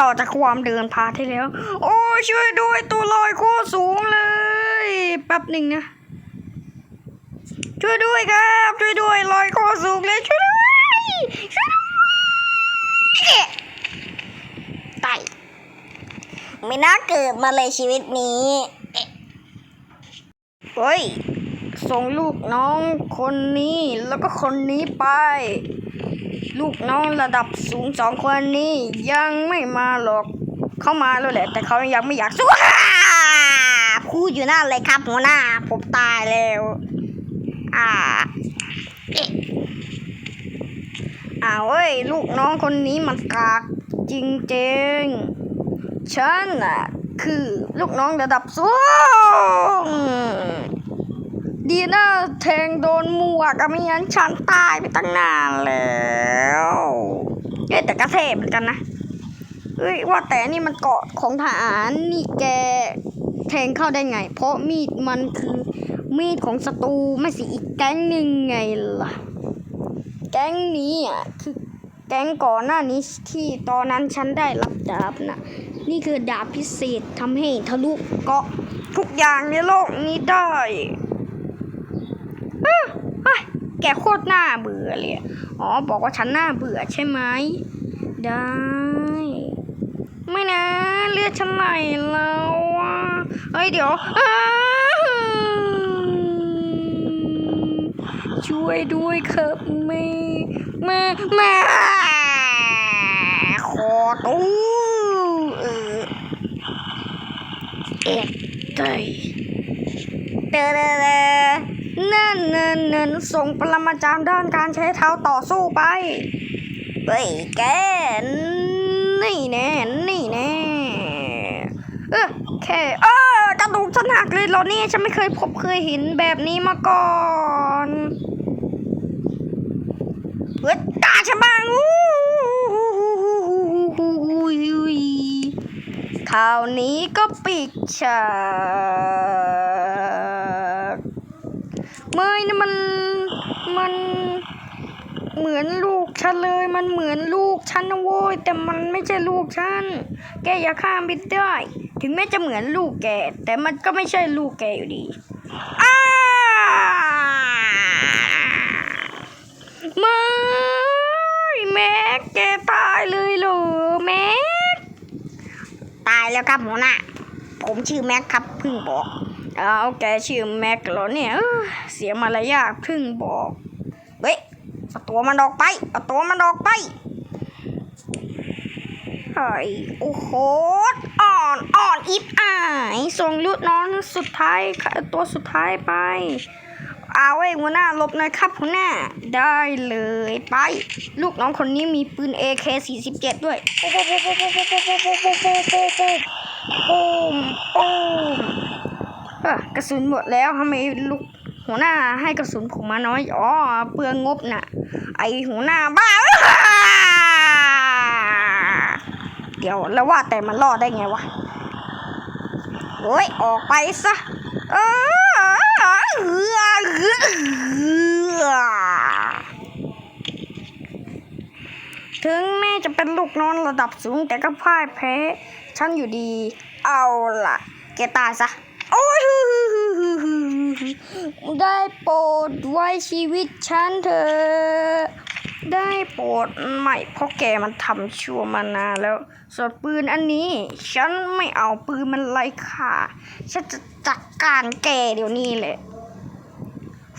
ต่อจากความเดินพาที่แล้ว โอ้ช่วยด้วยตัวลอยโคตรสูงเลยแป๊บหนึ่งนะ ช่วยด้วยครับ ช่วยด้วยลอยโคตรสูงเลยช่วยด้วยช่วยด้วยตายไม่น่าเกิดมาเลยชีวิตนี้เฮ้ยส่งลูกน้องคนนี้แล้วก็คนนี้ไป ลูกน้องระดับสูงสองคนนี้ยังไม่มาหรอก เข้ามาแล้วแหละ แต่เขายังไม่อยากสู้พูดอยู่นั่นเลยครับ หัวหน้า ผมตายแล้ว อ่าอ๊ะอ้าวเว้ย ลูกน้องคนนี้มันกากจริงๆ ฉันน่ะ คือลูกน้องระดับสูงดีนะแทงโดนหมวกอะไม่งั้นฉันตายไปตั้งนานแล้ว แต่กระเทเหมือนกันนะเอ้ยว่าแต่นี่มันเกาะของทหารนี่แกแทงเข้าได้ไง เพราะมีดมันคือมีดของศัตรูไม่สิอีกแก๊งหนึ่งไงล่ะ แก๊งนี้อะคือแก๊งก่อนหน้านี้ที่ตอนนั้นฉันได้รับดาบนะนี่คือดาบพิเศษทำให้ทะลุเกาะทุกอย่างในโลกนี้ได้เอ้ยแกโคตรน่าเบื่อเลยอะอ๋อ บอกว่าฉันน่าเบื่อใช่ไหม ได้ ไม่นะ เลือดฉันไหลแล้วอะเฮ้ยเดี๋ยวช่วยด้วยครับแม่แม่แม่ขอตู้เออเอ็ดเตอเตอเตนั่นนั่นนั่นส่งปรมาจารย์ด้านการใช้เท้าต่อสู้ไป เฮ้ยแกนี่แน่นี่แน่เออแค่เออกระดูกฉันหักเลยเหรอเนี่ยฉันไม่เคยพบเคยเห็นแบบนี้มาก่อนเฮ้ยตาฉันบังอู้คราวนี้ก็ปิดฉากเมยนี่มันมัน เหมือนลูกฉันเลย มันเหมือนลูกฉันนะโว้ยแต่มันไม่ใช่ลูกฉัน แกอย่าข้ามไปได้ ถึงแม้จะเหมือนลูกแก แต่มันก็ไม่ใช่ลูกแกอยู่ดีอ้าไม่แม็กแกตายเลยเหรอแม็กตายแล้วครับหัวหน้าผมชื่อแม็กครับเพิ่งบอกเอาแกชื่อแม็กเหรอเนี่ยเสียมารยาทเพึ่งบอกเฮ้ย เอาตัวมันออกไปเอาตัวมันออกไปเฮ้ยโอ้โหอ่อนอ่อนอิบอายส่งลูกน้องสุดท้ายตัวสุดท้ายไป เอาไว้หัวหน้าลบหนะครับหัวหน้าได้เลยไป ลูกน้องคนนี้มีปืน AK47 ด้วยปุ๊บปุ๊บปุ๊บปุ๊บปุ๊บปุ๊บปุ๊บปุ๊บปุ๊บปุ๊บปุ๊บปุ๊บปุ๊บเอ้อกระสุนหมดแล้วทำไมลูก หัวหน้าให้กระสุนผมมาน้อยอ๋อเปลืองงบน่ะ ไอหัวหน้าบ้าเดี๋ยวแล้วว่าแต่มันรอดได้ไงวะโอ้ยออกไปซะเออเหือเออถึงแม่จะเป็นลูกน้องระดับสูงแต่ก็พ่ายแพ้ ฉันอยู่ดี เอาล่ะ แกตายซะ โอ้ย ได้โปรดไว้ชีวิตฉันเถอะได้โปรดไม่เพราะแกมันทำชั่วมานานแล้วส่วนปืนอันนี้ ฉันไม่เอาปืนมันไรค่าฉันจะจัดการแกเดี๋ยวนี้เลย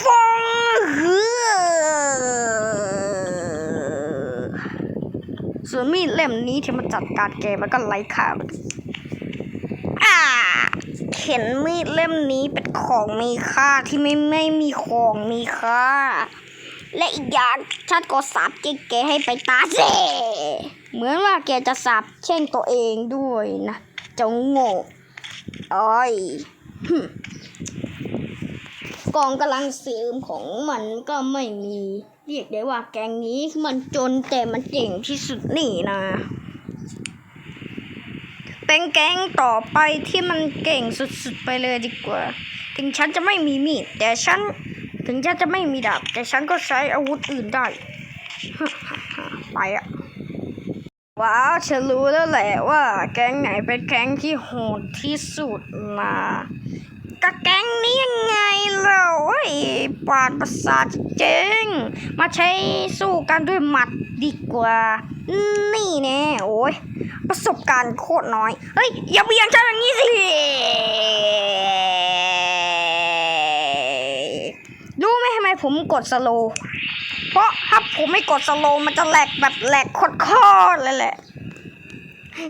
ฟองเฮือส่วนมีดเล่มนี้ที่มันจัดการแกมันก็ไรค่าเหมือนกันอ่า เห็นมีดเล่มนี้เป็นของมีค่าที่ไม่ไม่มีของมีค่า และอีกอย่างฉันก็สาบเจ๊แกให้ไปตาเสเหมือนว่าแกจะสาบแช่งตัวเองด้วยนะเจ้าโง่อ้อยกองกำลังเสริมของมันก็ไม่มี เรียกได้ว่าแกงนี้มันจนแต่มันเก่งที่สุดนี่นะ เป็นแก๊งต่อไปที่มันเก่งสุดๆไปเลยดีกว่า ถึงฉันจะไม่มีมีดแต่ฉันถึงฉันจะไม่มีดาบแต่ฉันก็ใช้อาวุธอื่นได้ ไปอะว้าวฉันรู้แล้วแหละว่า แก๊งไหนเป็นแก๊งที่โหดที่สุดนะก็แก๊งนี้ยังไงเล่าไอ้ปาดประสาทเจ๊งมาใช้สู้กันด้วยหมัดดีกว่า นี่แน่โอ้ยประสบการณ์โคตรน้อย เฮ้ย อย่าเบี่ยงฉันอย่างนี้สิรู้ไหมทำไมผมกดสโล เพราะถ้าผมไม่กดสโลมันจะแหลกแบบแหลกโคตรๆเลยแหละ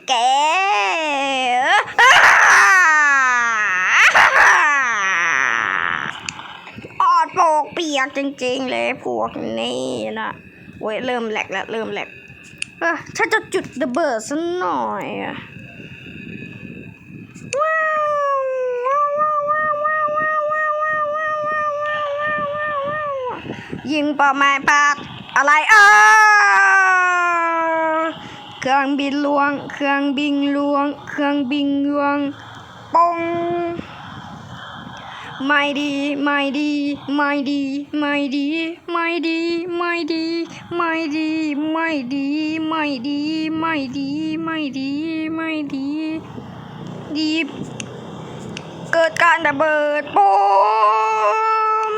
แกออดโปกเปียกจริงๆเลยพวกนี้นะเว้ยเริ่มแหลกแล้วเริ่มแหลก เออฉันจะจุดระเบิดสักหน่อยอะว้าวว้าวว้าวว้าวว้าวว้าวว้าวว้าวว้าวว้าวว้าวว้าวยิงเป่าไม้ปาดอะไรเออเครื่องบินลวง เครื่องบินลวง เครื่องบินลวงปอง ไม่ดีไม่ดีไม่ดีไม่ดีไม่ดีไม่ดีไม่ดีไม่ดีไม่ดีไม่ดีไม่ดีไม่ดีดีเกิดการระเบิดปุ้ม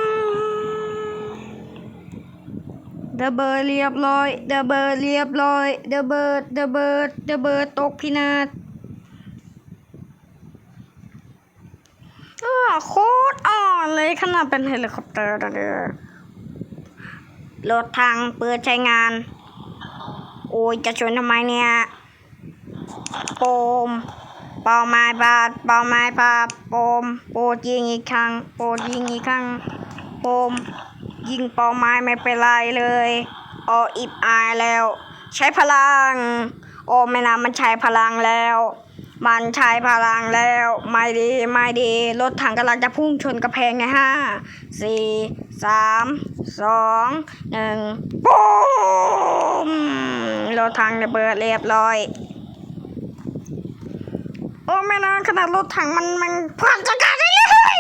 ระเบิดเรียบร้อยระเบิดเรียบร้อยระเบิดระเบิดระเบิดตกพินาศ อ้า โคตรอ่อนเลยขนาดเป็นเฮลิคอปเตอร์เด้อรถทางเปิดใช้งาน โอ้ยจะชนทำไมเนี่ยโปมเป่าไม้บาดเป่าไม้ปาบโปมโปดยิงอีกครั้งโปดยิงอีกครั้งโปมยิงเป่าไม้ไม่เป็นไรเลยโออิบอายแล้ว ใช้พลัง โอ้ไม่นะมันใช้พลังแล้ว มันใช้พลังแล้ว ไม่ดีไม่ดีรถถังกำลังจะพุ่งชนกระแพงไงห้าสี่สามสองหนึ่งปุ้มรถถังระเบิดเรียบร้อย โอ้ไม่นะขนาดรถถังมันมันผ่านจักรได้เลย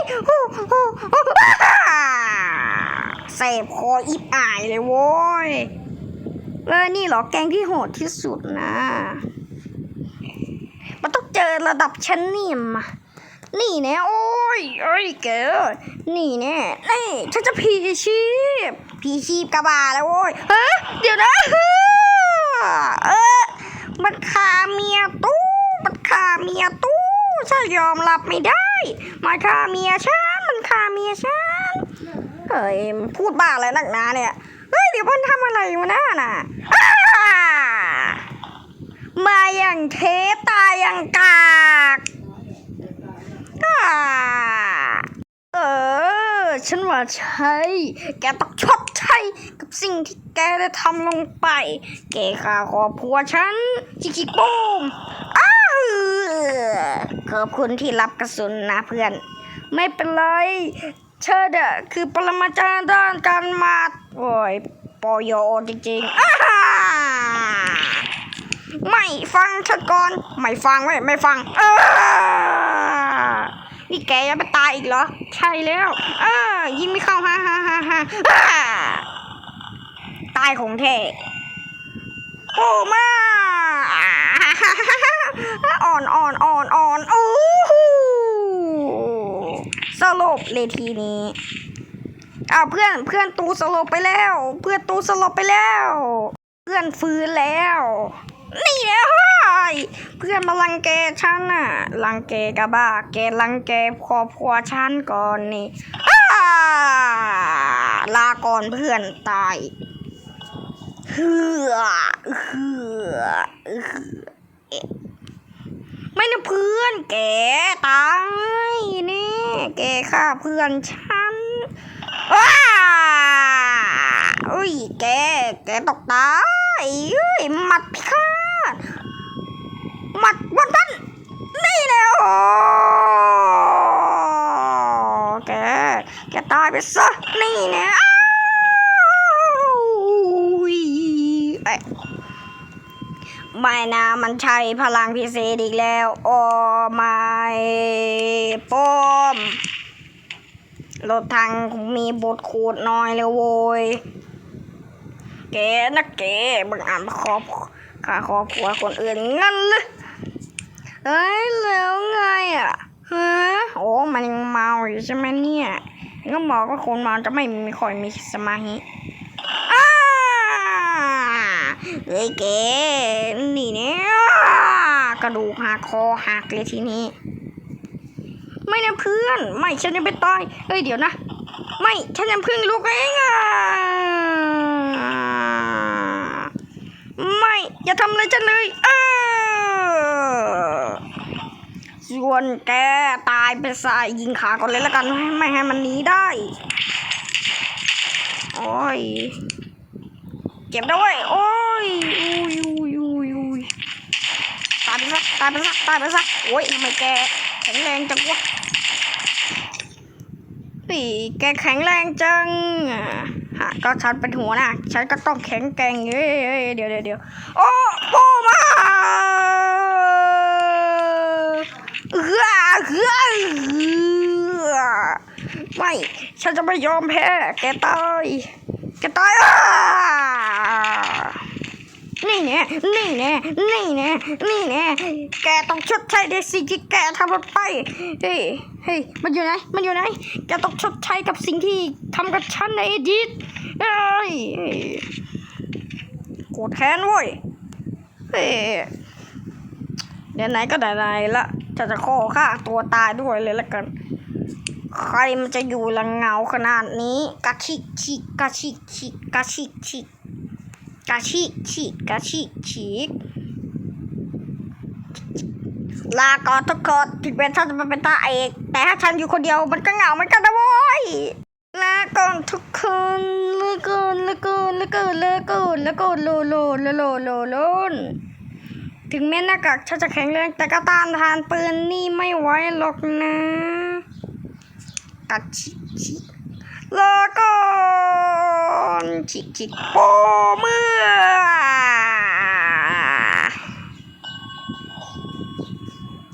เสพคออิบอายเลยโว้ยเออนี่เหรอแกงที่โหดที่สุดนะ อระดับชั้นนี่มานี่แน่โอ้ยเอ้ยเก๋นี่แน่นี่ฉันจะพีชีพพีชีพกระบาแล้วโว้ยเฮ้ยเดี๋ยวนะเออมันคาเมียตู้มันคาเมียตู้ฉันยอมรับไม่ได้มันคาเมียฉันมันคาเมียฉันเฮ้ยพูดบ้าอะไรนักหนาเนี่ยเฮ้ยเดี๋ยวมันทำอะไรอยู่น่าน่ะ มาอย่างเทตายอย่างกากอ่าเออ ฉันว่าใช่ แกต้องชดใช้กับสิ่งที่แกได้ทำลงไป แกฆ่าครอบครัวฉันจิกิโป้มอ้าขอบคุณที่รับกระสุนนะเพื่อน ไม่เป็นไร เชิดอะคือปรมาจารย์ด้านการมาดโอ้ยปอยอจริงๆอ้า ไม่ฟังฉันก่อนไม่ฟังไว้ไม่ฟังเออนี่แกยังไม่ตายอีกเหรอ ใช่แล้วเออยิงไม่เข้าฮ่าฮ่าฮ่าฮ่าอ่าตายของแท้โอ้มาอ่อนอ่อนอ่อนอ่อนโอ้โหสลบเลยทีนี้อ้าวเพื่อนเพื่อนตูสลบไปแล้ว เพื่อนตูสลบไปแล้ว เพื่อนฟื้นแล้ว นี่เฮ้ยเพื่อนมาลังแกฉันน่ะลังแกกะบ้า แกลังแกครอบครัวฉันก่อนนี่ลาก่อนเพื่อนตายเฮือเฮือเฮือเอ๊ะไม่นะเพื่อนแกตายนี่แกฆ่าเพื่อนฉันว้าอุ้ยแก แกตกตายเอ้ยมัดพิฆาต หมัดวันนั้นนี่แหละโอ้แกแกตายไปซะนี่แน่อ้าวอุ้ยเอ้ยไม่นะมันใช่พลังพิเศษอีกแล้ว โอ้ไม่ป้อมรถทางมีบทขูดน้อยเลยโว้ยแกนะแกบังอ่านขอบ ฆ่าครอบครัวคนอื่นงั้นเลยเอ้ยแล้วไงอะฮะโอ้มันยังเมาอยู่ใช่ไหมเนี่ยก็บอกว่าคนเมาจะไม่มีค่อยมีสมาธิอ้าเฮ้ยแกนี่เนี่ยกระดูกหักคอหักเลยทีนี้ ไม่นะเพื่อน ไม่ฉันยังไม่ตายเอ้ยเดี๋ยวนะ ไม่ฉันยังเพึ่งลูกเองอะไม่ อย่าทำอะไรฉันเลยเออส่วนแกตายไปซะยิงขาก่อนเลยแล้วกัน ไม่ให้มันหนีได้ โอ้ยเจ็บด้วย โอ้ยอุ้ยอุ้ยอุ้ยอุ้ยตายไปซะตายไปซะตายไปซะโอ้ยทำไมแกแข็งแรงจังวะปีแกแข็งแรงจังอะ ฮะก็ฉันเป็นหัวนะฉันก็ต้องแข็งแกร่งเอ้ยเดี๋ยวเดี๋ยวเดี๋ยวโอ้โอ้มาเอือเอือเออไม่ ฉันจะไม่ยอมแพ้ แกตาย แกตายอะนี่แน่นี่แน่นี่แน่นี่แน่แกต้องชดใช้ในสิ่งที่แกทำลงไปเฮ้ ฮ้ย มันอยู่ไหน มันอยู่ไหน แกต้องชดใช้กับสิ่งที่ทำกับฉันในอดีตเอ้ยโกรธแค้นเว้ยเฮ้ยเดี๋ยวไหนก็ไหนๆละจะจะขอฆ่าตัวตายด้วยเลยละกัน ใครมันจะอยู่ละเงาขนาดนี้กะชิกชิกกะชิกชิกกะชิกชิกกะชิกชิกกะชิกชิก ลาก่อนทุกคนถึงแม้ฉันจะมาเป็นตาเอกแต่ถ้าฉันอยู่คนเดียวมันก็เหงาเหมือนกันนะโว้ยลาก่อนทุกคนลาก่อนลาก่อนลาก่อนลาก่อนลาก่อนโลโลโลโลโลโลนถึงแม้หน้ากากฉันจะแข็งแรงแต่ก็ต้านทานปืนนี่ไม่ไหวหรอกนะกัดชิชิลาก่อนชิชิโปเมื่อ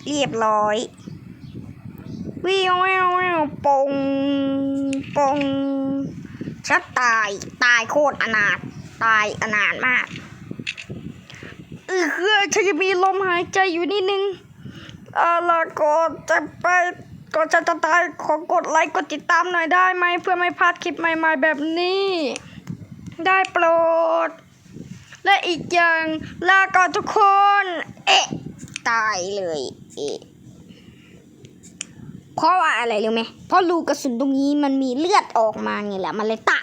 เรียบร้อยวิววิววิวปงปงฉันตายตายโคตรอนาถตายอนาถมากเออคือฉันจะมีลมหายใจอยู่นิดนึงเอาล่ะก่อนจะไปก่อนฉันจะตายขอกดไลค์กดติดตามหน่อยได้ไหมเพื่อไม่พลาดคลิปใหม่ ๆ แบบนี้ ได้โปรด และอีกอย่างลาก่อนทุกคน เอ๊ะ ตายเลย เพราะว่าอะไรรู้ไหมเพราะรูกระสุนตรงนี้มันมีเลือดออกมาไงแหละมันเลยตะ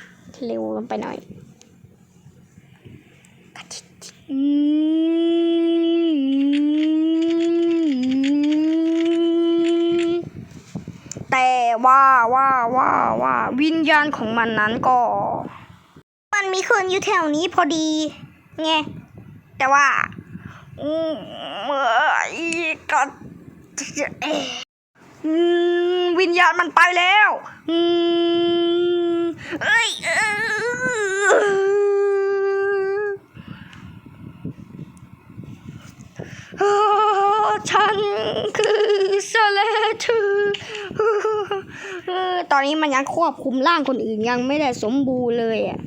เร็วลงไปหน่อยอืมแต่ว่าว่าว่าว่าวิญญาณของมันนั้นก็ มันมีคนอยู่แถวนี้พอดีไงแต่ว่า อืมเมื่อก็เอ๊ะ วิญญาณมันไปแล้วเอ้ยฉันคือสเลทูเอตอนนี้มันยังควบคุมร่างคนอื่นยังไม่ได้สมบูรณ์เลยอะ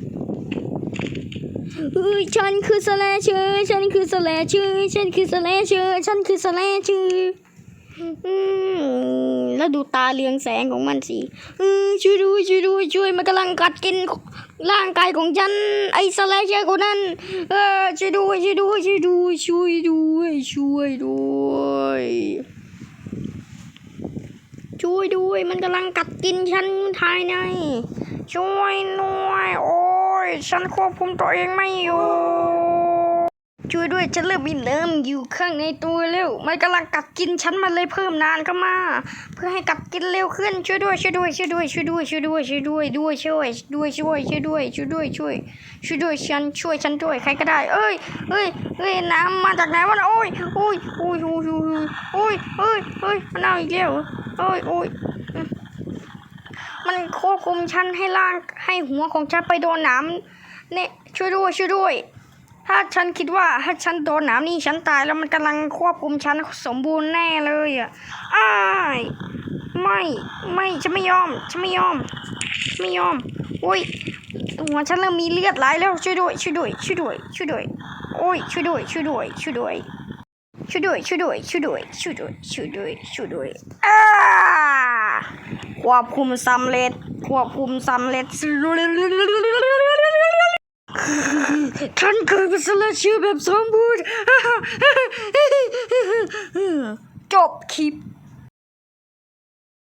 เอ้ยฉันคือสเลเชอร์ฉันคือสเลเชอร์ฉันคือสเลเชอร์ฉันคือสเลเชอร์อืม แล้วดูตาเรืองแสงของมันสิช่วยด้วยช่วยด้วยช่วยมันกำลังกัดกินร่างกายของฉัน ไอ้สเลเชอร์คนนั้นเออช่วยด้วยช่วยด้วยช่วยด้วยช่วยด้วยช่วยด้วยช่วยด้วยมันกำลังกัดกินฉันภายใน ช่วยหน่อยโอ้ยฉันควบคุมตัวเองไม่อยู่ ช่วยด้วยฉันเริ่มมีเริ่มอยู่ข้างในตัวแล้วมันกำลังกัดกินฉันมันเลยเพิ่มนานเข้ามา เพื่อให้กัดกินเร็วขึ้นช่วยด้วยช่วยด้วยช่วยด้วยช่วยด้วยช่วยด้วยช่วยด้วยด้วยช่วยด้วยช่วยช่วยด้วยช่วยด้วยช่วยช่วยด้วยฉันช่วยฉันด้วยใครก็ได้ เอ้ยเอ้ยเอ้ยน้ำมาจากไหนวะนะโอ้ยโอ้ยโอ้ยโอ้ยโอ้ยโอ้ยโอ้ยมันเอาอีกแล้วเอโอ้ยโอ้ยมมันควบคุมฉันให้ล่างให้หัวของฉันไปโดนน้ำเนี่ยช่วยด้วยช่วยด้วย ถ้าฉันคิดว่าถ้าฉันโดนหนามนี่ฉันตายแล้วมันกำลังควบคุมฉันสมบูรณ์แน่เลยอะอ้ายไม่ไม่ฉันไม่ยอมฉันไม่ยอม ไม่ยอมโอ้ยตัวฉันเริ่มมีเลือดไหลแล้วช่วยด้วยช่วยด้วยช่วยด้วยช่วยด้วยโอ้ยช่วยด้วยช่วยด้วยช่วยด้วยช่วยด้วยช่วยด้วยช่วยด้วยช่วยด้วยช่วยด้วยช่วยด้วยอ้าควบคุมสำเร็จควบคุมสำเร็จ ท่านเคยเป็นสลัดชื่อแบบสมบูรณ์จบคลิป